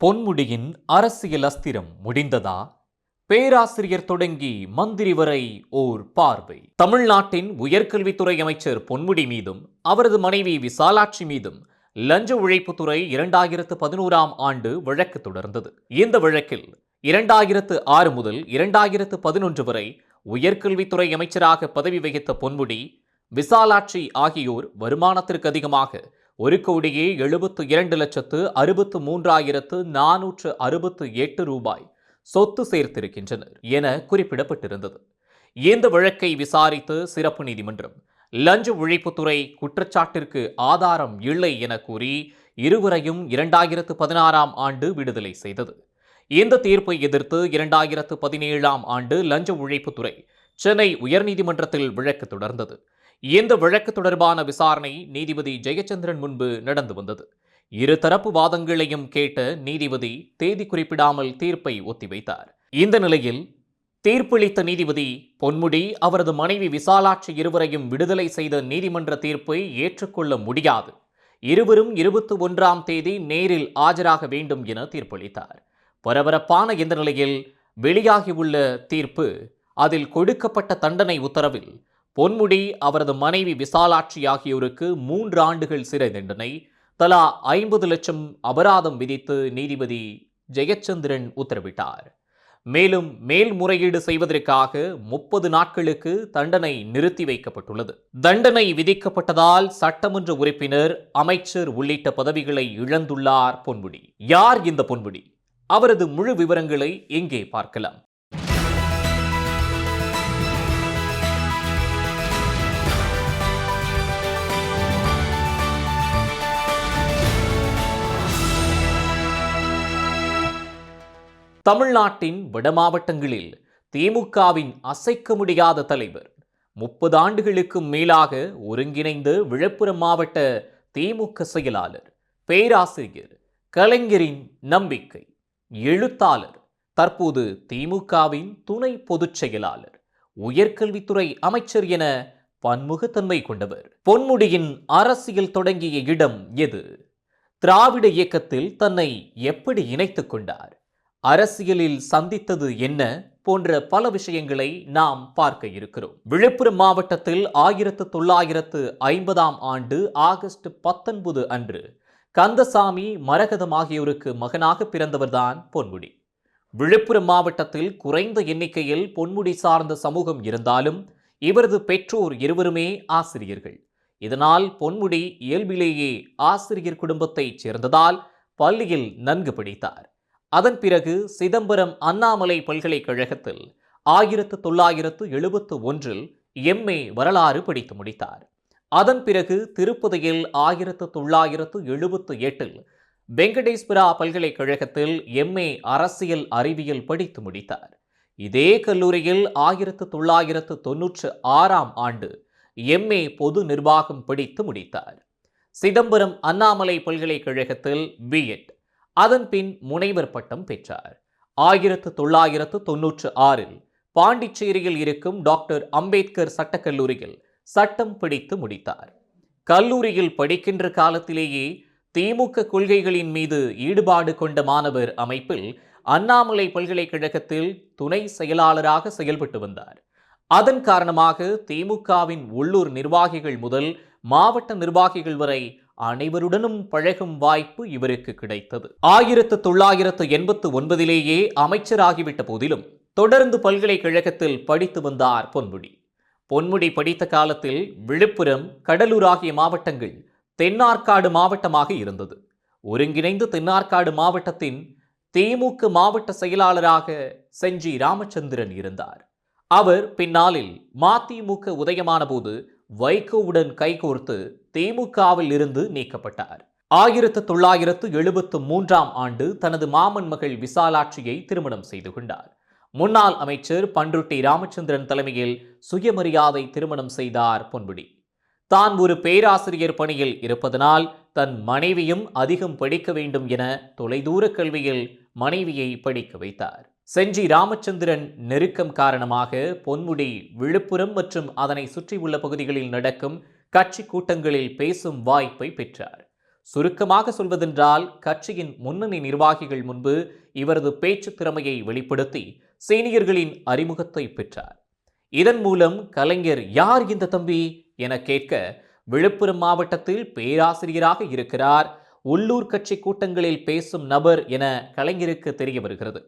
பொன்முடியின் அரசியல் அஸ்திரம் முடிந்ததா? பேராசிரியர் தொடங்கி மந்திரி வரை ஓர் பார்வை. தமிழ்நாட்டின் உயர்கல்வித்துறை அமைச்சர் பொன்முடி மீதும் அவரது மனைவி விசாலாட்சி மீதும் லஞ்ச ஒழிப்புத்துறை இரண்டாயிரத்து பதினோராம் ஆண்டு வழக்கு தொடர்ந்தது. இந்த வழக்கில் இரண்டாயிரத்து ஆறு முதல் இரண்டாயிரத்து பதினொன்று வரை உயர்கல்வித்துறை அமைச்சராக பதவி வகித்த பொன்முடி விசாலாட்சி ஆகியோர் வருமானத்திற்கு அதிகமாக ஒரு கோடியே எழுபத்து இரண்டு லட்சத்து அறுபத்து மூன்றாயிரத்து நானூற்று அறுபத்து எட்டு ரூபாய் சொத்து சேர்த்திருக்கின்றனர் என குறிப்பிடப்பட்டிருந்தது. இந்த வழக்கை விசாரித்து சிறப்பு நீதிமன்றம் லஞ்ச ஒழிப்புத்துறை குற்றச்சாட்டிற்கு ஆதாரம் இல்லை என கூறி இருவரையும் இரண்டாயிரத்து பதினாறாம் ஆண்டு விடுதலை செய்தது. இந்த தீர்ப்பை எதிர்த்து இரண்டாயிரத்து பதினேழாம் ஆண்டு லஞ்ச ஒழிப்புத்துறை சென்னை உயர்நீதிமன்றத்தில் வழக்கு தொடர்ந்தது. இந்த வழக்கு தொடர்பான விசாரணை நீதிபதி ஜெயச்சந்திரன் முன்பு நடந்து வந்தது. இருதரப்பு வாதங்களையும் கேட்ட நீதிபதி தேதி குறிப்பிடாமல் தீர்ப்பை ஒத்திவைத்தார். இந்த நிலையில் தீர்ப்பளித்த நீதிபதி பொன்முடி அவரது மனைவி விசாலாட்சி இருவரையும் விடுதலை செய்த நீதிமன்ற தீர்ப்பை ஏற்றுக்கொள்ள முடியாது. இருவரும் இருபத்தி ஒன்றாம் தேதி நேரில் ஆஜராக வேண்டும் என தீர்ப்பளித்தார். பரபரப்பான இந்த நிலையில் வெளியாகியுள்ள தீர்ப்பு அதில் கொடுக்கப்பட்ட தண்டனை உத்தரவில் பொன்முடி அவரது மனைவி விசாலாட்சி ஆகியோருக்கு மூன்று ஆண்டுகள் சிறை தண்டனை தலா ஐம்பது லட்சம் அபராதம் விதித்து நீதிபதி ஜெயச்சந்திரன் உத்தரவிட்டார். மேலும் மேல்முறையீடு செய்வதற்காக முப்பது நாட்களுக்கு தண்டனை நிறுத்தி வைக்கப்பட்டுள்ளது. தண்டனை விதிக்கப்பட்டதால் சட்டமன்ற உறுப்பினர் அமைச்சர் உள்ளிட்ட பதவிகளை இழந்துள்ளார் பொன்முடி. யார் இந்த பொன்முடி? அவரது முழு விவரங்களை எங்கே பார்க்கலாம்? தமிழ்நாட்டின் வடமாவட்டங்களில் திமுகவின் அசைக்க முடியாத தலைவர். முப்பது ஆண்டுகளுக்கும் மேலாக ஒருங்கிணைந்த விழுப்புரம் மாவட்ட திமுக செயலாளர் பேராசிரியர் கலைஞரின் நம்பிக்கை எழுத்தாளர் தற்போது திமுகவின் துணை பொதுச் செயலாளர் உயர்கல்வித்துறை அமைச்சர் என பன்முகத்தன்மை கொண்டவர். பொன்முடியின் அரசியல் தொடங்கிய இடம் எது? திராவிட இயக்கத்தில் தன்னை எப்படி இணைத்துக் கொண்டார்? அரசியலில் சந்தித்தது என்ன போன்ற பல விஷயங்களை நாம் பார்க்க இருக்கிறோம். விழுப்புரம் மாவட்டத்தில் ஆயிரத்து தொள்ளாயிரத்து ஐம்பதாம் ஆண்டு ஆகஸ்ட் பத்தொன்பது அன்று கந்தசாமி மரகதம் ஆகியோருக்கு மகனாக பிறந்தவர்தான் பொன்முடி. விழுப்புரம் மாவட்டத்தில் குறைந்த எண்ணிக்கையில் பொன்முடி சார்ந்த சமூகம் இருந்தாலும் இவரது பெற்றோர் இருவருமே ஆசிரியர்கள். இதனால் பொன்முடி இயல்பிலேயே ஆசிரியர் குடும்பத்தைச் சேர்ந்ததால் பள்ளியில் நன்கு படித்தார். அதன் பிறகு சிதம்பரம் அண்ணாமலை பல்கலைக்கழகத்தில் ஆயிரத்து தொள்ளாயிரத்து எழுபத்து ஒன்றில் எம்ஏ வரலாறு படித்து முடித்தார். அதன் பிறகு திருப்பதியில் ஆயிரத்து தொள்ளாயிரத்து எழுபத்து எட்டில் வெங்கடேஸ்வரா பல்கலைக்கழகத்தில் எம்ஏ அரசியல் அறிவியல் படித்து முடித்தார். இதே கல்லூரியில் ஆயிரத்து தொள்ளாயிரத்து தொன்னூற்று ஆறாம் ஆண்டு எம்ஏ பொது நிர்வாகம் படித்து முடித்தார். சிதம்பரம் அண்ணாமலை பல்கலைக்கழகத்தில் பிஎட் அதன் பின் முனைவர் பட்டம் பெற்றார். ஆயிரத்து தொள்ளாயிரத்து தொன்னூற்று ஆறில் பாண்டிச்சேரியில் இருக்கும் டாக்டர் அம்பேத்கர் சட்டக்கல்லூரியில் சட்டம் படித்து முடித்தார். கல்லூரியில் படிக்கின்ற காலத்திலேயே திமுக கொள்கைகளின் மீது ஈடுபாடு கொண்ட மாணவர் அமைப்பில் அண்ணாமலை பல்கலைக்கழகத்தில் துணை செயலாளராக செயல்பட்டு வந்தார். அதன் காரணமாக திமுகவின் உள்ளூர் நிர்வாகிகள் முதல் மாவட்ட நிர்வாகிகள் வரை அனைவருடனும் பழகும் வாய்ப்பு இவருக்கு கிடைத்தது. ஆயிரத்து தொள்ளாயிரத்து எண்பத்து ஒன்பதிலேயே அமைச்சராகிவிட்ட போதிலும் தொடர்ந்து பல்கலைக்கழகத்தில் படித்து வந்தார் பொன்முடி. பொன்முடி படித்த காலத்தில் விழுப்புரம் கடலூர் ஆகிய மாவட்டங்கள் தென்னார்காடு மாவட்டமாக இருந்தது. ஒருங்கிணைந்து தென்னார்காடு மாவட்டத்தின் திமுக மாவட்ட செயலாளராக செஞ்சி ராமச்சந்திரன் இருந்தார். அவர் பின்னாளில் மதிமுக உதயமான போது வைகோவுடன் கைகோர்த்து திமுகவில் இருந்து நீக்கப்பட்டார். ஆயிரத்து தொள்ளாயிரத்து எழுபத்து மூன்றாம் ஆண்டு தனது மாமன் மகள் விசாலாட்சியை திருமணம் செய்து கொண்டார். முன்னாள் அமைச்சர் பன்ருட்டி ராமச்சந்திரன் தலைமையில் சுயமரியாதை திருமணம் செய்தார் பொன்முடி. தான் ஒரு பேராசிரியர் பணியில் இருப்பதனால் தன் மனைவியும் அதிகம் படிக்க வேண்டும் என தொலைதூர கல்வியில் மனைவியை படிக்க வைத்தார். செஞ்சி ராமச்சந்திரன் நெருக்கம் காரணமாக பொன்முடி விழுப்புரம் மற்றும் அதனை சுற்றியுள்ள பகுதிகளில் நடக்கும் கட்சி கூட்டங்களில் பேசும் வாய்ப்பை பெற்றார். சுருக்கமாக சொல்வதென்றால் கட்சியின் முன்னணி நிர்வாகிகள் முன்பு இவரது பேச்சு திறமையை வெளிப்படுத்தி சீனியர்களின் அறிமுகத்தை பெற்றார். இதன் மூலம் கலைஞர் யார் இந்த தம்பி? என கேட்க விழுப்புரம் மாவட்டத்தில் பேராசிரியராக இருக்கிறார் உள்ளூர் கட்சி கூட்டங்களில் பேசும் நபர் என கலைஞருக்கு தெரிய வருகிறது.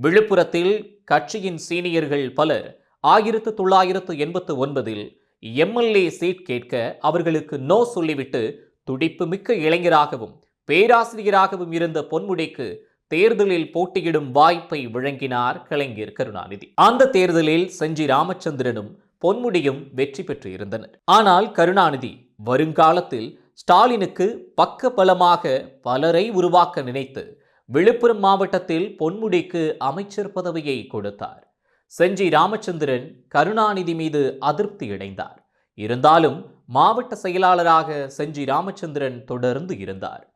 விழுப்புரத்தில் கட்சியின் சீனியர்கள் பலர் ஆயிரத்து தொள்ளாயிரத்து எண்பத்து ஒன்பதில் எம்எல்ஏ சீட் கேட்க அவர்களுக்கு நோ சொல்லிவிட்டு துடிப்பு மிக்க இளைஞராகவும் பேராசிரியராகவும் இருந்த பொன்முடிக்கு தேர்தலில் போட்டியிடும் வாய்ப்பை வழங்கினார் கலைஞர் கருணாநிதி. அந்த தேர்தலில் செஞ்சி ராமச்சந்திரனும் பொன்முடியும் வெற்றி பெற்று இருந்தனர் ஆனால் கருணாநிதி வருங்காலத்தில் ஸ்டாலினுக்கு பக்க பலமாக பலரை உருவாக்க நினைத்து விழுப்புரம் மாவட்டத்தில் பொன்முடிக்கு அமைச்சர் பதவியை கொடுத்தார். செஞ்சி ராமச்சந்திரன் கருணாநிதி மீது அதிருப்தி அடைந்தார். இருந்தாலும் மாவட்ட செயலாளராக செஞ்சி ராமச்சந்திரன் தொடர்ந்து இருந்தார்.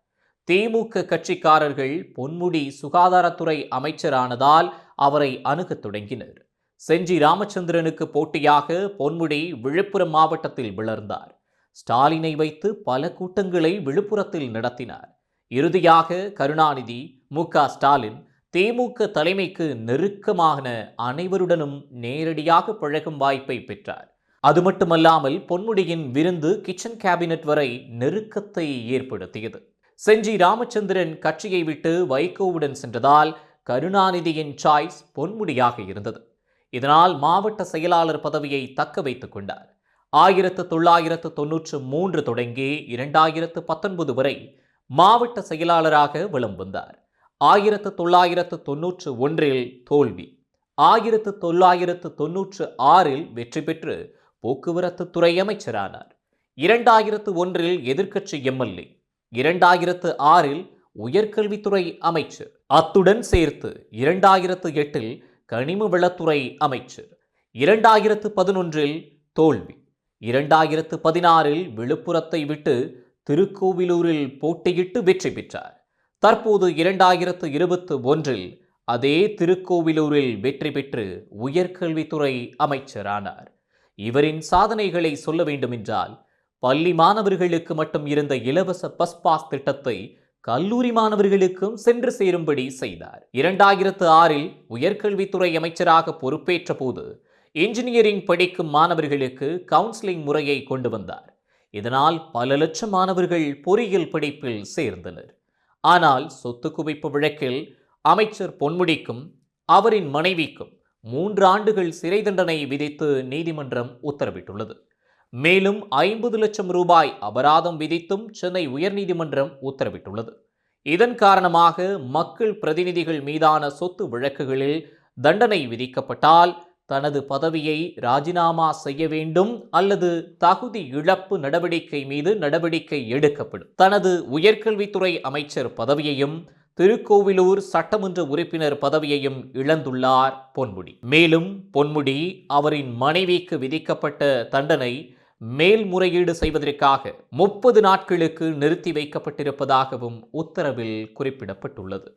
திமுக கட்சிக்காரர்கள் பொன்முடி சுகாதாரத்துறை அமைச்சரானதால் அவரை அணுகத் தொடங்கினர். செஞ்சி ராமச்சந்திரனுக்கு போட்டியாக பொன்முடி விழுப்புரம் மாவட்டத்தில் விளர்ந்தார். ஸ்டாலினை வைத்து பல கூட்டங்களை விழுப்புரத்தில் நடத்தினார். இறுதியாக கருணாநிதி மு. க. ஸ்டாலின் திமுக தலைமைக்கு நெருக்கமான அனைவருடனும் நேரடியாக பழகும் வாய்ப்பை பெற்றார். அது மட்டுமல்லாமல் பொன்முடியின் விருந்து கிச்சன் கேபினட் வரை நெருக்கத்தை ஏற்படுத்தியது. செஞ்சி ராமச்சந்திரன் கட்சியை விட்டு வைகோவுடன் சென்றதால் கருணாநிதியின் சாய்ஸ் பொன்முடியாக இருந்தது. இதனால் மாவட்ட செயலாளர் பதவியை தக்க வைத்துக் கொண்டார். ஆயிரத்து தொள்ளாயிரத்து தொன்னூற்று மூன்று தொடங்கி இரண்டாயிரத்து பத்தொன்பது வரை மாவட்ட செயலாளராக விளம்பந்தார் ஆயிரத்து தொள்ளாயிரத்து தொன்னூற்று ஒன்றில் தோல்வி. ஆயிரத்து தொள்ளாயிரத்து தொன்னூற்று ஆறில் வெற்றி பெற்று போக்குவரத்து துறை அமைச்சரானார். இரண்டாயிரத்து ஒன்றில் எதிர்க்கட்சி எம்எல்ஏ இரண்டாயிரத்து ஆறில் உயர்கல்வித்துறை அமைச்சர். அத்துடன் சேர்த்து இரண்டாயிரத்து எட்டில் கனிம வளத்துறை அமைச்சர். இரண்டாயிரத்து பதினொன்றில் தோல்வி. இரண்டாயிரத்து பதினாறில் விழுப்புரத்தை விட்டு திருக்கோவிலூரில் போட்டியிட்டு வெற்றி பெற்றார். தற்போது இரண்டாயிரத்து இருபத்து ஒன்றில் அதே திருக்கோவிலூரில் வெற்றி பெற்று உயர்கல்வித்துறை அமைச்சரானார். இவரின் சாதனைகளை சொல்ல வேண்டுமென்றால் பள்ளி மாணவர்களுக்கு மட்டும் இருந்த இலவச பஸ் பாஸ் திட்டத்தை கல்லூரி மாணவர்களுக்கும் சென்று சேரும்படி செய்தார். இரண்டாயிரத்து ஆறில் உயர்கல்வித்துறை அமைச்சராக பொறுப்பேற்ற போது இன்ஜினியரிங் படிக்கும் மாணவர்களுக்கு கவுன்சிலிங் முறையை கொண்டு வந்தார். இதனால் பல லட்சம் மாணவர்கள் பொறியியல் படிப்பில் சேர்ந்தனர். ஆனால் சொத்து குவிப்பு வழக்கில் அமைச்சர் பொன்முடிக்கும் அவரின் மனைவிக்கும் மூன்று ஆண்டுகள் சிறை தண்டனை விதித்து நீதிமன்றம் உத்தரவிட்டுள்ளது. மேலும் ஐம்பது லட்சம் ரூபாய் அபராதம் விதித்தும் சென்னை உயர்நீதிமன்றம் உத்தரவிட்டுள்ளது. இதன் காரணமாக மக்கள் பிரதிநிதிகள் மீதான சொத்து வழக்குகளில் தண்டனை விதிக்கப்பட்டால் தனது பதவியை ராஜினாமா செய்ய வேண்டும் அல்லது தகுதி இழப்பு நடவடிக்கை மீது நடவடிக்கை எடுக்கப்படும். தனது உயர்கல்வித்துறை அமைச்சர் பதவியையும் திருக்கோவிலூர் சட்டமன்ற உறுப்பினர் பதவியையும் இழந்துள்ளார் பொன்முடி. மேலும் பொன்முடி அவரின் மனைவிக்கு விதிக்கப்பட்ட தண்டனை மேல்முறையீடு செய்வதற்காக முப்பது நாட்களுக்கு நிறுத்தி வைக்கப்பட்டிருப்பதாகவும் உத்தரவில் குறிப்பிடப்பட்டுள்ளது.